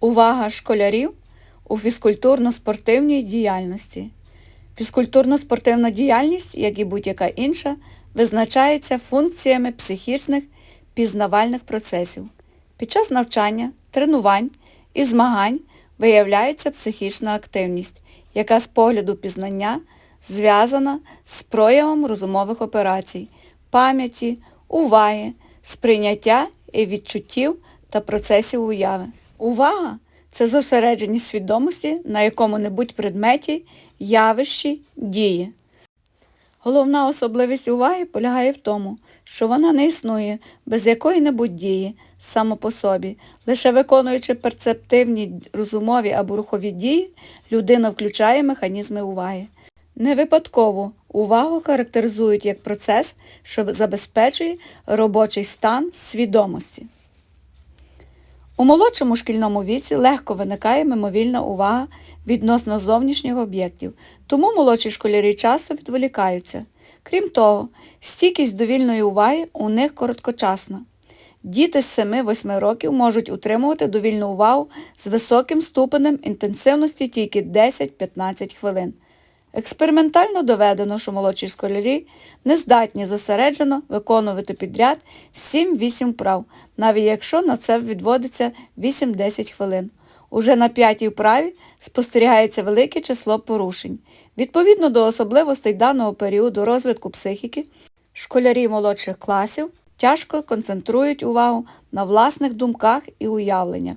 Увага школярів у фізкультурно-спортивній діяльності. Фізкультурно-спортивна діяльність, як і будь-яка інша, визначається функціями психічних пізнавальних процесів. Під час навчання, тренувань і змагань виявляється психічна активність, яка з погляду пізнання зв'язана з проявом розумових операцій, пам'яті, уваги, сприйняття і відчуттів та процесів уяви. Увага це зосередженість свідомості на якому-небудь предметі, явищі, дії. Головна особливість уваги полягає в тому, що вона не існує без якої-небудь дії само по собі. Лише виконуючи перцептивні розумові або рухові дії, людина включає механізми уваги. Не випадково увагу характеризують як процес, що забезпечує робочий стан свідомості. У молодшому шкільному віці легко виникає мимовільна увага відносно зовнішніх об'єктів, тому молодші школярі часто відволікаються. Крім того, стійкість до вільної уваги у них короткочасна. Діти з 7-8 років можуть утримувати довільну увагу з високим ступенем інтенсивності тільки 10-15 хвилин. Експериментально доведено, що молодші школярі не здатні зосереджено виконувати підряд 7-8 вправ, навіть якщо на це відводиться 8-10 хвилин. Уже на п'ятій вправі спостерігається велике число порушень. Відповідно до особливостей даного періоду розвитку психіки, школярі молодших класів тяжко концентрують увагу на власних думках і уявленнях.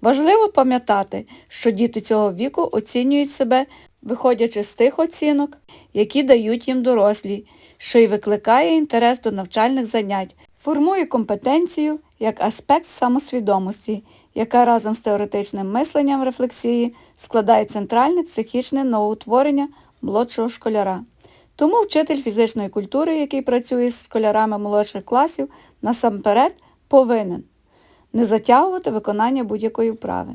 Важливо пам'ятати, що діти цього віку оцінюють себе, виходячи з тих оцінок, які дають їм дорослі, що й викликає інтерес до навчальних занять, формує компетенцію як аспект самосвідомості, яка разом з теоретичним мисленням рефлексії складає центральне психічне новоутворення молодшого школяра. Тому вчитель фізичної культури, який працює з школярами молодших класів, насамперед повинен не затягувати виконання будь-якої вправи,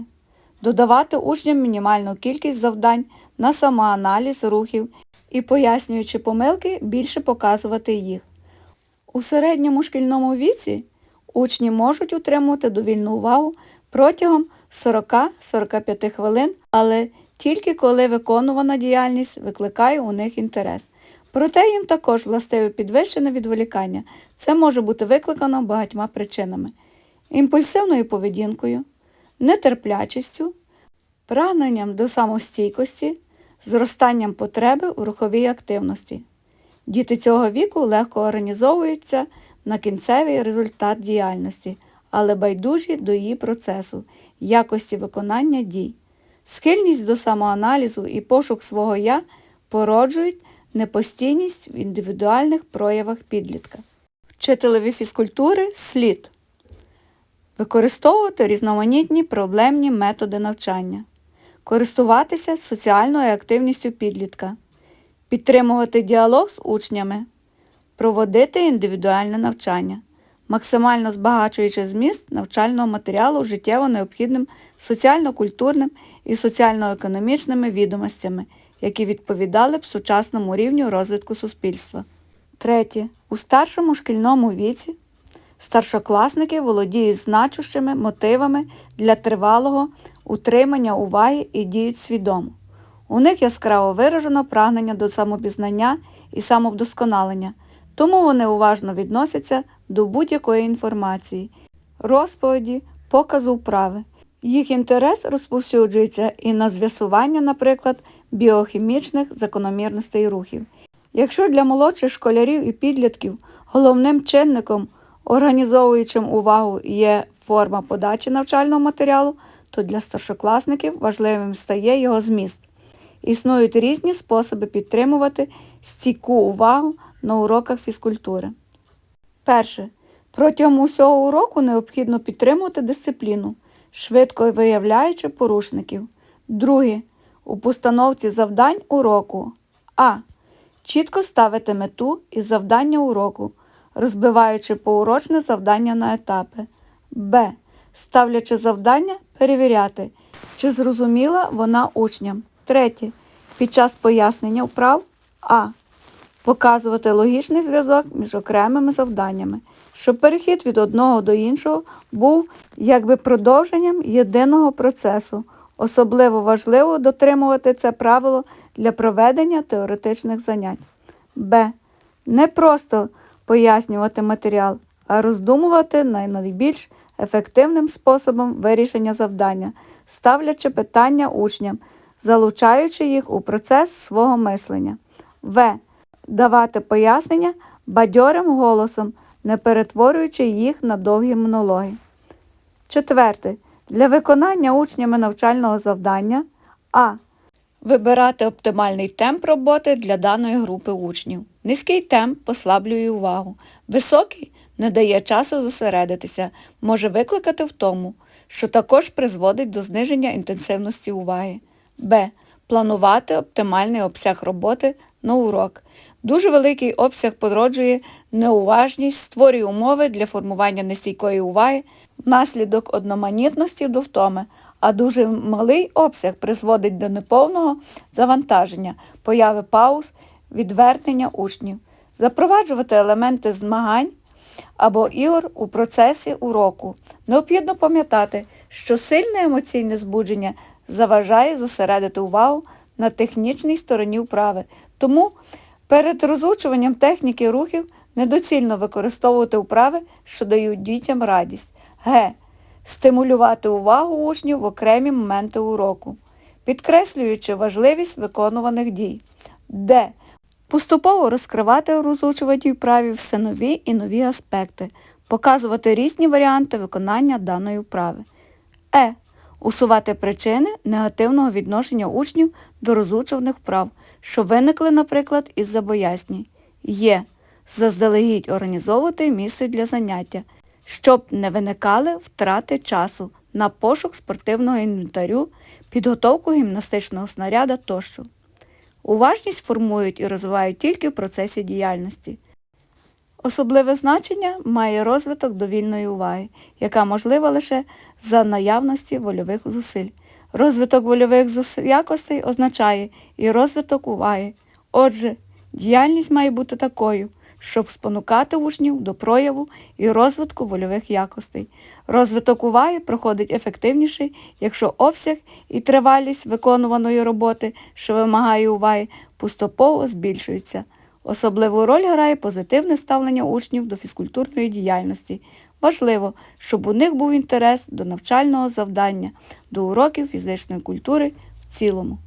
додавати учням мінімальну кількість завдань на самоаналіз рухів і, пояснюючи помилки, більше показувати їх. У середньому шкільному віці учні можуть утримувати довільну увагу протягом 40-45 хвилин, але тільки коли виконувана діяльність викликає у них інтерес. Проте їм також властиве підвищене відволікання. Це може бути викликано багатьма причинами імпульсивною поведінкою, нетерплячістю, прагненням до самостійкості, зростанням потреби у руховій активності. Діти цього віку легко організовуються на кінцевий результат діяльності, але байдужі до її процесу, якості виконання дій. Схильність до самоаналізу і пошук свого я породжують непостійність в індивідуальних проявах підлітка. Вчителеві фізкультури слід використовувати різноманітні проблемні методи навчання, користуватися соціальною активністю підлітка, підтримувати діалог з учнями, проводити індивідуальне навчання, максимально збагачуючи зміст навчального матеріалу життєво необхідним соціально-культурним і соціально-економічними відомостями, які відповідали б сучасному рівню розвитку суспільства. Третє. У старшому шкільному віці старшокласники володіють значущими мотивами для тривалого утримання уваги і діють свідомо. У них яскраво виражено прагнення до самопізнання і самовдосконалення, тому вони уважно відносяться до будь-якої інформації, розповіді, показу вправи. Їх інтерес розповсюджується і на з'ясування, наприклад, біохімічних закономірностей рухів. Якщо для молодших школярів і підлітків головним чинником, організовуючим увагу, є форма подачі навчального матеріалу, то для старшокласників важливим стає його зміст. Існують різні способи підтримувати стійку увагу на уроках фізкультури. Перше. Протягом усього уроку необхідно підтримувати дисципліну, швидко виявляючи порушників. Друге. У постановці завдань уроку. А. Чітко ставити мету і завдання уроку, розбиваючи поурочне завдання на етапи. Б. Ставлячи завдання, перевіряти, чи зрозуміла вона учням. Третє. Під час пояснення вправ А. Показувати логічний зв'язок між окремими завданнями, щоб перехід від одного до іншого був якби продовженням єдиного процесу. Особливо важливо дотримувати це правило для проведення теоретичних занять. Б. Не просто пояснювати матеріал, а роздумувати найбільш ефективним способом вирішення завдання, ставлячи питання учням, залучаючи їх у процес свого мислення. В. Давати пояснення бадьорим голосом, не перетворюючи їх на довгі монологи. Четверте. Для виконання учнями навчального завдання А. Вибирати оптимальний темп роботи для даної групи учнів. Низький темп послаблює увагу. Високий не дає часу зосередитися, може викликати втому, що також призводить до зниження інтенсивності уваги. Б. Планувати оптимальний обсяг роботи на урок. Дуже великий обсяг породжує неуважність, створює умови для формування нестійкої уваги, внаслідок одноманітності до втоми, а дуже малий обсяг призводить до неповного завантаження, появи пауз, відвернення учнів. Запроваджувати елементи змагань або ігор у процесі уроку. Необхідно пам'ятати, що сильне емоційне збудження заважає зосередити увагу на технічній стороні вправи. Тому перед розучуванням техніки рухів недоцільно використовувати вправи, що дають дітям радість. Г. Стимулювати увагу учнів в окремі моменти уроку, підкреслюючи важливість виконуваних дій. Д. Поступово розкривати у розучуваній вправі все нові і нові аспекти, показувати різні варіанти виконання даної вправи. Е. Усувати причини негативного відношення учнів до розучуваних вправ, що виникли, наприклад, із-за боязні. Є. Заздалегідь організовувати місце для заняття, щоб не виникали втрати часу на пошук спортивного інвентарю, підготовку гімнастичного снаряда тощо. Уважність формують і розвивають тільки в процесі діяльності. Особливе значення має розвиток довільної уваги, яка можлива лише за наявності вольових зусиль. Розвиток вольових якостей означає і розвиток уваги. Отже, діяльність має бути такою, щоб спонукати учнів до прояву і розвитку вольових якостей. Розвиток уваги проходить ефективніше, якщо обсяг і тривалість виконуваної роботи, що вимагає уваги, поступово збільшується. Особливу роль грає позитивне ставлення учнів до фізкультурної діяльності. Важливо, щоб у них був інтерес до навчального завдання, до уроків фізичної культури в цілому.